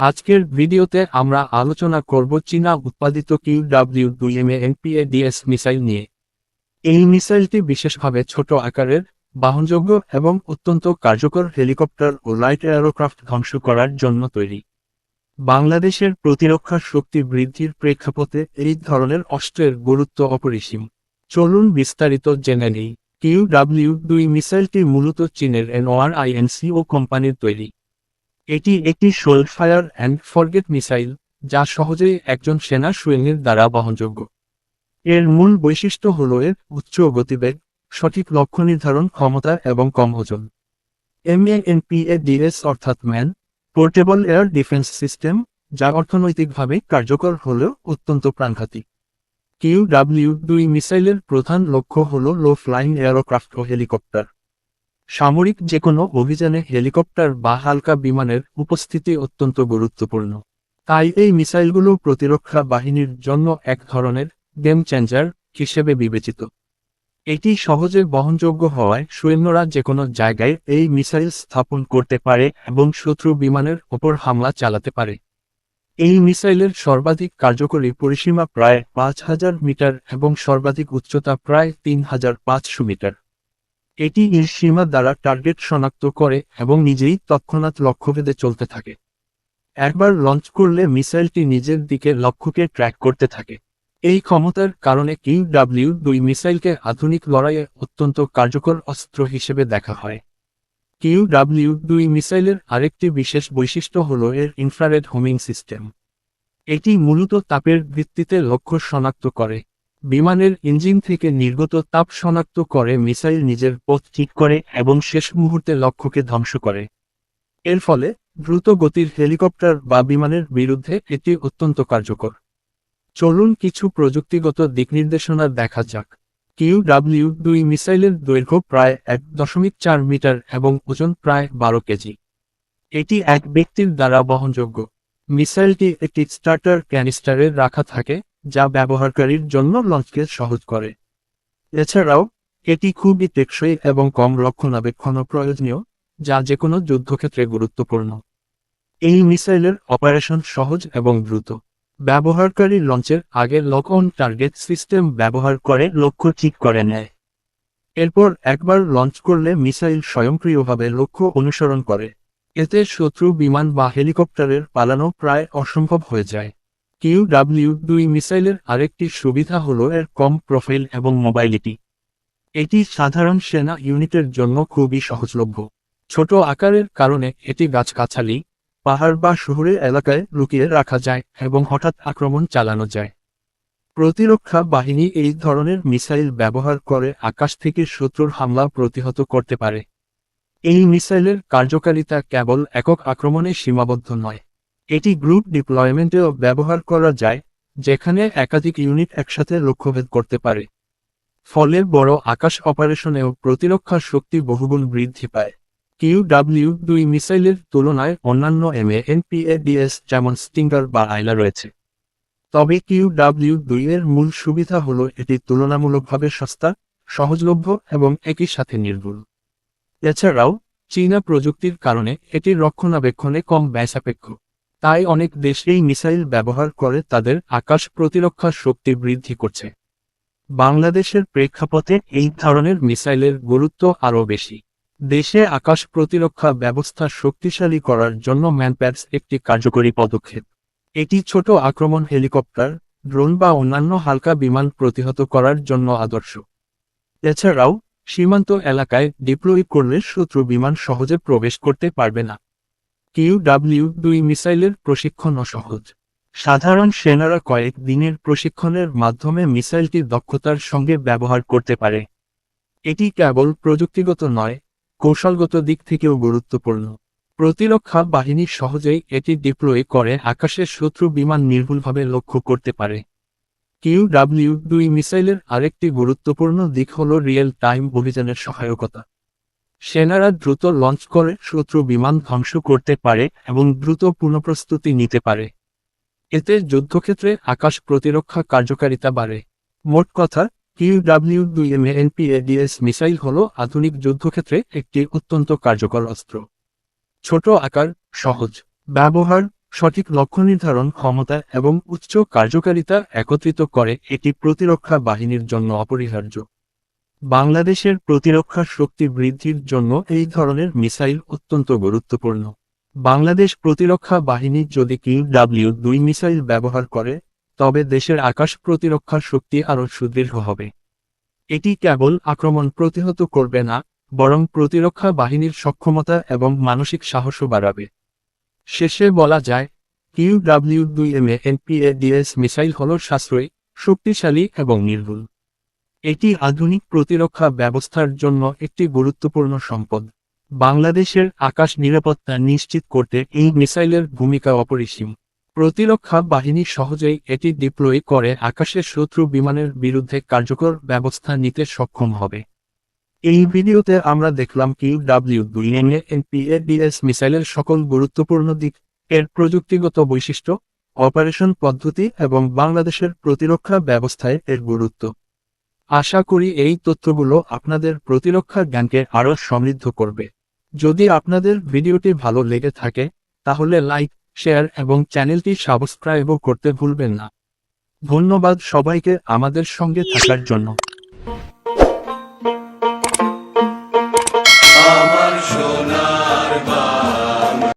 আজকের ভিডিওতে আমরা আলোচনা করব চীনা উৎপাদিত কিউ ডাব্লিউ দুই এম এনপিএডিএস মিসাইল নিয়ে। এই মিসাইলটি বিশেষভাবে ছোট আকারের, বাহনযোগ্য এবং অত্যন্ত কার্যকর হেলিকপ্টার ও লাইট এয়ারোক্রাফট ধ্বংস করার জন্য তৈরি। বাংলাদেশের প্রতিরক্ষা শক্তি বৃদ্ধির প্রেক্ষাপটে এই ধরনের অস্ত্রের গুরুত্ব অপরিসীম। চলুন বিস্তারিত জেনে নেই। কিউ ডাব্লিউ দুই মিসাইলটি মূলত চীনের এনওয়ার আইএনসি ও কোম্পানির তৈরি। এটি একটি শোল্ড ফায়ার অ্যান্ড ফরগেট মিসাইল, যা সহজেই একজন সেনা সৈন্যের দ্বারা বহনযোগ্য। এর মূল বৈশিষ্ট্য হল এর উচ্চ গতিবেগ, সঠিক লক্ষ্য নির্ধারণ ক্ষমতা এবং কম ওজন। এমএএনপিএডিএস অর্থাৎ man, portable air defence system, যা অর্থনৈতিকভাবে কার্যকর হলেও অত্যন্ত প্রাণঘাতী। কিউ ডাব্লিউ দুই মিসাইলের প্রধান লক্ষ্য হল লো ফ্লাইং এয়ারোক্রাফট ও হেলিকপ্টার। সামরিক যে কোনো অভিযানে হেলিকপ্টার বা হালকা বিমানের উপস্থিতি অত্যন্ত গুরুত্বপূর্ণ। তাই এই মিসাইলগুলো প্রতিরক্ষা বাহিনীর জন্য এক ধরনের গেম চেঞ্জার হিসেবে বিবেচিত। এটি সহজে বহনযোগ্য হওয়ায় সৈন্যরা যে কোনো জায়গায় এই মিসাইল স্থাপন করতে পারে এবং শত্রু বিমানের ওপর হামলা চালাতে পারে। এই মিসাইলের সর্বাধিক কার্যকরী পরিসীমা প্রায় পাঁচ হাজার মিটার এবং সর্বাধিক উচ্চতা প্রায় তিন হাজার পাঁচশো মিটার। এটি এর সীমা দ্বারা টার্গেট শনাক্ত করে এবং নিজেই তৎক্ষণাৎ লক্ষ্যভেদে চলতে থাকে। একবার লঞ্চ করলে মিসাইলটি নিজের দিকে লক্ষ্যকে ট্র্যাক করতে থাকে। এই ক্ষমতার কারণে কিউ ডাব্লিউ দুই মিসাইলকে আধুনিক লড়াইয়ে অত্যন্ত কার্যকর অস্ত্র হিসেবে দেখা হয়। কিউ ডাব্লিউ দুই মিসাইলের আরেকটি বিশেষ বৈশিষ্ট্য হল এর ইনফ্রারেড হোমিং সিস্টেম এটি মূলত তাপের ভিত্তিতে লক্ষ্য শনাক্ত করে। বিমানের ইঞ্জিন থেকে নির্গত তাপ শনাক্ত করে মিসাইল নিজের পথ ঠিক করে এবং শেষ মুহূর্তে লক্ষ্যকে ধ্বংস করে। এর ফলে দ্রুত গতির হেলিকপ্টার বা বিমানের বিরুদ্ধে এটি অত্যন্ত কার্যকর। চলুন কিছু প্রযুক্তিগত দিকনির্দেশনা দেখা যাক। কিউ ডাব্লিউ দুই মিসাইলের দৈর্ঘ্য প্রায় এক দশমিক চার মিটার এবং ওজন প্রায় বারো কেজি। এটি এক ব্যক্তির দ্বারা বহনযোগ্য। মিসাইলটি একটি স্টার্টার ক্যানিস্টারে রাখা থাকে, যা ব্যবহারকারীর জন্য লঞ্চকে সহজ করে। এছাড়াও, এটি খুবই টেকসই এবং কম রক্ষণাবেক্ষণ প্রয়োজনীয়, যা যে কোনো যুদ্ধক্ষেত্রে গুরুত্বপূর্ণ। এই মিসাইলের অপারেশন সহজ এবং দ্রুত। ব্যবহারকারী লঞ্চের আগে লক অন টার্গেট সিস্টেম ব্যবহার করে লক্ষ্য ঠিক করে নেয়। এরপর একবার লঞ্চ করলে মিসাইল স্বয়ংক্রিয়ভাবে লক্ষ্য অনুসরণ করে। এতে শত্রু বিমান বা হেলিকপ্টারের পালানো প্রায় অসম্ভব হয়ে যায়। কিউ ডাব্লিউ দুই মিসাইলের আরেকটি সুবিধা হল এর কম প্রোফাইল এবং মোবাইলিটি। এটি সাধারণ সেনা ইউনিটের জন্য খুবই সহজলভ্য। ছোট আকারের কারণে এটি গাছগাছালি পাহাড় বা শহরের এলাকায় লুকিয়ে রাখা যায় এবং হঠাৎ আক্রমণ চালানো যায়। প্রতিরক্ষা বাহিনী এই ধরনের মিসাইল ব্যবহার করে আকাশ থেকে শত্রুর হামলা প্রতিহত করতে পারে। এই মিসাইলের কার্যকারিতা কেবল একক আক্রমণে সীমাবদ্ধ নয়। এটি গ্রুপ ডিপ্লয়মেন্টেও ব্যবহার করা যায়, যেখানে একাধিক ইউনিট একসাথে লক্ষ্যভেদ করতে পারে। ফলে বড় আকাশ অপারেশনেও প্রতিরক্ষা শক্তি বহুগুণ বৃদ্ধি পায়। কিউ ডাব্লিউ দুই মিসাইলের তুলনায় অন্যান্য এমএ এনপিএডিএস যেমন স্টিঙ্গার বা আইলা রয়েছে। তবে কিউ ডাব্লিউ দুই এর মূল সুবিধা হল এটি তুলনামূলকভাবে সস্তা, সহজলভ্য এবং একই সাথে নির্ভুল। এছাড়াও, চীনা প্রযুক্তির কারণে এটির রক্ষণাবেক্ষণে কম ব্যয়সাপেক্ষ। তাই অনেক দেশ এই মিসাইল ব্যবহার করে তাদের আকাশ প্রতিরক্ষা শক্তি বৃদ্ধি করছে। বাংলাদেশের প্রেক্ষাপটে এই ধরনের মিসাইলের গুরুত্ব আরও বেশি। দেশে আকাশ প্রতিরক্ষা ব্যবস্থা শক্তিশালী করার জন্য ম্যানপ্যাডস একটি কার্যকরী পদক্ষেপ। এটি ছোট আক্রমণ হেলিকপ্টার, ড্রোন বা অন্যান্য হালকা বিমান প্রতিহত করার জন্য আদর্শ। এছাড়াও, সীমান্ত এলাকায় ডিপ্লয় করলে শত্রু বিমান সহজে প্রবেশ করতে পারবে না। কিউ ডাব্লিউ দুই মিসাইলের প্রশিক্ষণও সহজ। সাধারণ সেনারা কয়েক দিনের প্রশিক্ষণের মাধ্যমে মিসাইলটি দক্ষতার সঙ্গে ব্যবহার করতে পারে। এটি কেবল প্রযুক্তিগত নয় কৌশলগত দিক থেকেও গুরুত্বপূর্ণ। প্রতিরক্ষা বাহিনী সহজেই এটি ডিপ্লয় করে আকাশের শত্রু বিমান নির্ভুলভাবে লক্ষ্য করতে পারে। কিউ ডাব্লিউ দুই মিসাইলের আরেকটি গুরুত্বপূর্ণ দিক হল রিয়েল টাইম অভিযানের সহায়কতা। সেনারা দ্রুত লঞ্চ করে শত্রু বিমান ধ্বংস করতে পারে এবং দ্রুত পুনঃপ্রস্তুতি নিতে পারে। এতে যুদ্ধক্ষেত্রে আকাশ প্রতিরক্ষা কার্যকারিতা বাড়ে। মোট কথা কিউডাব্লিউ দুই এম মিসাইল হল আধুনিক যুদ্ধক্ষেত্রে একটি অত্যন্ত কার্যকর অস্ত্র। ছোট আকার, সহজ, ব্যবহার, সঠিক লক্ষ্য নির্ধারণ ক্ষমতা এবং উচ্চ কার্যকারিতা একত্রিত করে এটি প্রতিরক্ষা বাহিনীর জন্য অপরিহার্য। বাংলাদেশের প্রতিরক্ষা শক্তি বৃদ্ধির জন্য এই ধরনের মিসাইল অত্যন্ত গুরুত্বপূর্ণ। বাংলাদেশ প্রতিরক্ষা বাহিনী যদি কিউডাব্লিউ দুই মিসাইল ব্যবহার করে তবে দেশের আকাশ প্রতিরক্ষা শক্তি আরও সুদৃঢ় হবে। এটি কেবল আক্রমণ প্রতিহত করবে না, বরং প্রতিরক্ষা বাহিনীর সক্ষমতা এবং মানসিক সাহসও বাড়াবে। শেষে বলা যায় কিউডাব্লিউ দুই এম এনপিএডিএস মিসাইল হল সাশ্রয়ী, শক্তিশালী এবং নির্ভুল। এটি আধুনিক প্রতিরক্ষা ব্যবস্থার জন্য একটি গুরুত্বপূর্ণ সম্পদ। বাংলাদেশের আকাশ নিরাপত্তা নিশ্চিত করতে এই মিসাইলের ভূমিকা অপরিসীম। প্রতিরক্ষা বাহিনী সহজেই এটি ডিপ্লয় করে আকাশের শত্রু বিমানের বিরুদ্ধে কার্যকর ব্যবস্থা নিতে সক্ষম হবে। এই ভিডিওতে আমরা দেখলাম কিউ ডাব্লিউ দুই এনপিএডিএস মিসাইলের সকল গুরুত্বপূর্ণ দিক, এর প্রযুক্তিগত বৈশিষ্ট্য, অপারেশন পদ্ধতি এবং বাংলাদেশের প্রতিরক্ষা ব্যবস্থায় এর গুরুত্ব। আশা করি এই তথ্যগুলো আপনাদের প্রতিরক্ষা জ্ঞানকে আরও সমৃদ্ধ করবে। যদি আপনাদের ভিডিওটি ভালো লেগে থাকে, তাহলে লাইক শেয়ার এবং চ্যানেলটি সাবস্ক্রাইবও করতে ভুলবেন না। ধন্যবাদ সবাইকে আমাদের সঙ্গে থাকার জন্য।